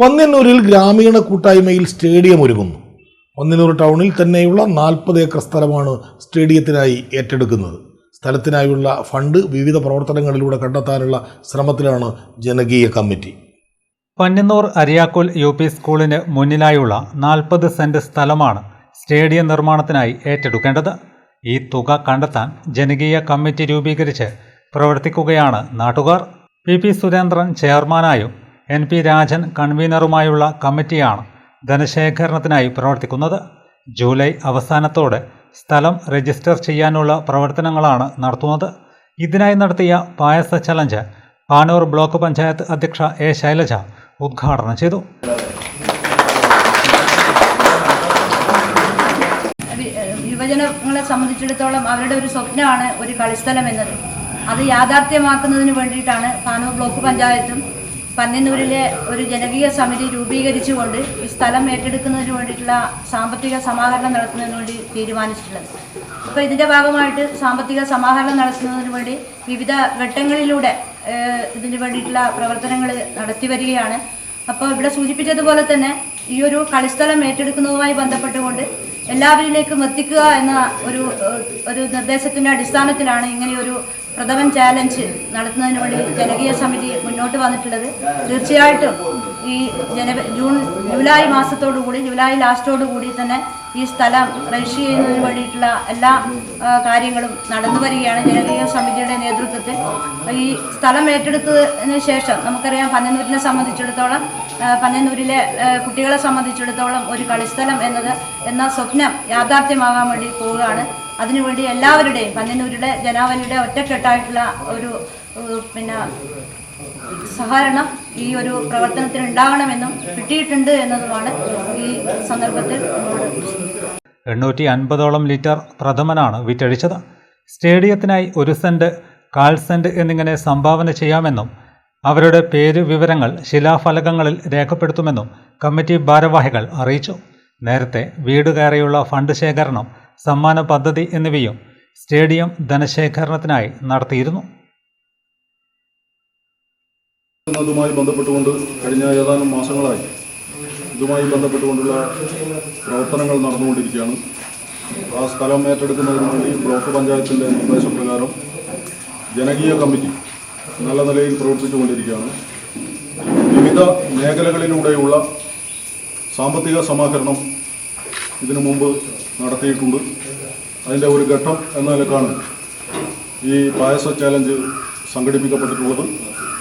പന്ന്യന്നൂരിൽ ഗ്രാമീണ കൂട്ടായ്മയിൽ സ്റ്റേഡിയം ഒരുങ്ങുന്നു. പന്ന്യന്നൂർ ടൗണിൽ തന്നെയുള്ള നാൽപ്പത് ഏക്കർ സ്ഥലമാണ് സ്റ്റേഡിയത്തിനായി ഏറ്റെടുക്കുന്നത്. സ്ഥലത്തിനായുള്ള ഫണ്ട് വിവിധ പ്രവർത്തനങ്ങളിലൂടെ കണ്ടെത്താനുള്ള ശ്രമത്തിലാണ് ജനകീയ കമ്മിറ്റി. പന്നന്നൂർ അരിയാക്കോൽ യു പി സ്കൂളിന് മുന്നിലായുള്ള നാൽപ്പത് സെന്റ് സ്ഥലമാണ് സ്റ്റേഡിയം നിർമ്മാണത്തിനായി ഏറ്റെടുക്കേണ്ടത്. ഈ തുക കണ്ടെത്താൻ ജനകീയ കമ്മിറ്റി രൂപീകരിച്ച് പ്രവർത്തിക്കുകയാണ് നാട്ടുകാർ. പി പി സുരേന്ദ്രൻ ചെയർമാനായും എൻ പി രാജൻ കൺവീനറുമായുള്ള കമ്മിറ്റിയാണ് ധനശേഖരണത്തിനായി പ്രവർത്തിക്കുന്നത്. ജൂലൈ അവസാനത്തോടെ സ്ഥലം രജിസ്റ്റർ ചെയ്യാനുള്ള പ്രവർത്തനങ്ങളാണ് നടത്തുന്നത്. ഇതിനായി നടത്തിയ പായസ ചലഞ്ച് പാനൂർ ബ്ലോക്ക് പഞ്ചായത്ത് അധ്യക്ഷ എ ശൈലജ ഉദ്ഘാടനം ചെയ്തു. യുവജനങ്ങളെ സംബന്ധിച്ചിടത്തോളം അവരുടെ ഒരു സ്വപ്നമാണ് ഒരു കളിസ്ഥലം എന്നത്. അത് യാഥാർത്ഥ്യമാക്കുന്നതിന് വേണ്ടിയിട്ടാണ് പാനൂർ ബ്ലോക്ക് പഞ്ചായത്തും പന്നന്നൂരിലെ ഒരു ജനകീയ സമിതി രൂപീകരിച്ചുകൊണ്ട് ഈ സ്ഥലം ഏറ്റെടുക്കുന്നതിന് വേണ്ടിയിട്ടുള്ള സാമ്പത്തിക സമാഹരണം നടത്തുന്നതിന് വേണ്ടി തീരുമാനിച്ചിട്ടുള്ളത്. അപ്പോൾ ഇതിന്റെ ഭാഗമായിട്ട് സാമ്പത്തിക സമാഹരണം നടത്തുന്നതിന് വേണ്ടി വിവിധ ഘട്ടങ്ങളിലൂടെ ഇതിന് വേണ്ടിയിട്ടുള്ള പ്രവർത്തനങ്ങൾ നടത്തി വരികയാണ്. അപ്പോൾ ഇവിടെ സൂചിപ്പിച്ചതുപോലെ തന്നെ ഈ ഒരു കളിസ്ഥലം ഏറ്റെടുക്കുന്നതുമായി ബന്ധപ്പെട്ടുകൊണ്ട് എല്ലാവരിലേക്കും എത്തിക്കുക എന്ന ഒരു ഒരു നിർദ്ദേശത്തിന്റെ അടിസ്ഥാനത്തിലാണ് ഇങ്ങനെയൊരു പ്രഥമൻ ചാലഞ്ച് നടത്തുന്നതിന് വേണ്ടി ജനകീയ സമിതി മുന്നോട്ട് വന്നിട്ടുള്ളത്. തീർച്ചയായിട്ടും ഈ ജന ജൂൺ ജൂലൈ മാസത്തോടുകൂടി ജൂലൈ ലാസ്റ്റോടുകൂടി തന്നെ ഈ സ്ഥലം രജിസ്റ്റർ ചെയ്യുന്നതിന് വേണ്ടിയിട്ടുള്ള എല്ലാ കാര്യങ്ങളും നടന്നു വരികയാണ് ജനകീയ സമിതിയുടെ നേതൃത്വത്തിൽ. ഈ സ്ഥലം ഏറ്റെടുത്തതിന് ശേഷം നമുക്കറിയാം പന്നന്നൂരിനെ സംബന്ധിച്ചിടത്തോളം പന്നന്നൂരിലെ കുട്ടികളെ സംബന്ധിച്ചിടത്തോളം ഒരു കളിസ്ഥലം എന്നത് എന്ന സ്വപ്നം യാഥാർത്ഥ്യമാകാൻ വേണ്ടി പോവുകയാണ്. അതിനുവേണ്ടി എല്ലാവരുടെയും പന്നന്നൂരിലെ ജനാവലിയുടെ ഒറ്റക്കെട്ടായിട്ടുള്ള ഒരു പിന്നെ സഹകരണം ഈ ഒരു പ്രവർത്തനത്തിന് ഉണ്ടാകണമെന്നും കിട്ടിയിട്ടുണ്ട് എന്നതുമാണ് ഈ സന്ദർഭത്തിൽ എണ്ണൂറ്റി അൻപതോളം ലിറ്റർ പ്രഥമനാണ് വിറ്റഴിച്ചത്. സ്റ്റേഡിയത്തിനായി ഒരു സെന്റ് കാൽ സെന്റ് എന്നിങ്ങനെ സംഭാവന ചെയ്യാമെന്നും അവരുടെ പേര് വിവരങ്ങൾ ശിലാഫലകങ്ങളിൽ രേഖപ്പെടുത്തുമെന്നും കമ്മിറ്റി ഭാരവാഹികൾ അറിയിച്ചു. നേരത്തെ വീട് കയറിയുള്ള ഫണ്ട് ശേഖരണം സമ്മാന പദ്ധതി എന്നിവയും സ്റ്റേഡിയം ധനശേഖരണത്തിനായി നടത്തിയിരുന്നു. ഇതുമായി ബന്ധപ്പെട്ടുകൊണ്ട് കഴിഞ്ഞ ഏതാനും മാസങ്ങളായി ഇതുമായി ബന്ധപ്പെട്ടുകൊണ്ടുള്ള പ്രവർത്തനങ്ങൾ നടന്നുകൊണ്ടിരിക്കുകയാണ്. ആ സ്ഥലം ഏറ്റെടുക്കുന്നതിന് വേണ്ടി ബ്ലോക്ക് പഞ്ചായത്തിന്റെ നിർദ്ദേശപ്രകാരം ജനകീയ കമ്മിറ്റി നല്ല നിലയിൽ പ്രവർത്തിച്ചുകൊണ്ടിരിക്കുകയാണ്. വിവിധ മേഖലകളിലൂടെയുള്ള സാമ്പത്തിക സമാഹരണം ഇതിനു മുമ്പ് നടത്തിയിട്ടുണ്ട്. അതിന്റെ ഒരു ഘട്ടം എന്ന നിലക്കാണ് ഈ പായസ ചാലഞ്ച് സംഘടിപ്പിക്കപ്പെട്ടിട്ടുള്ളത്.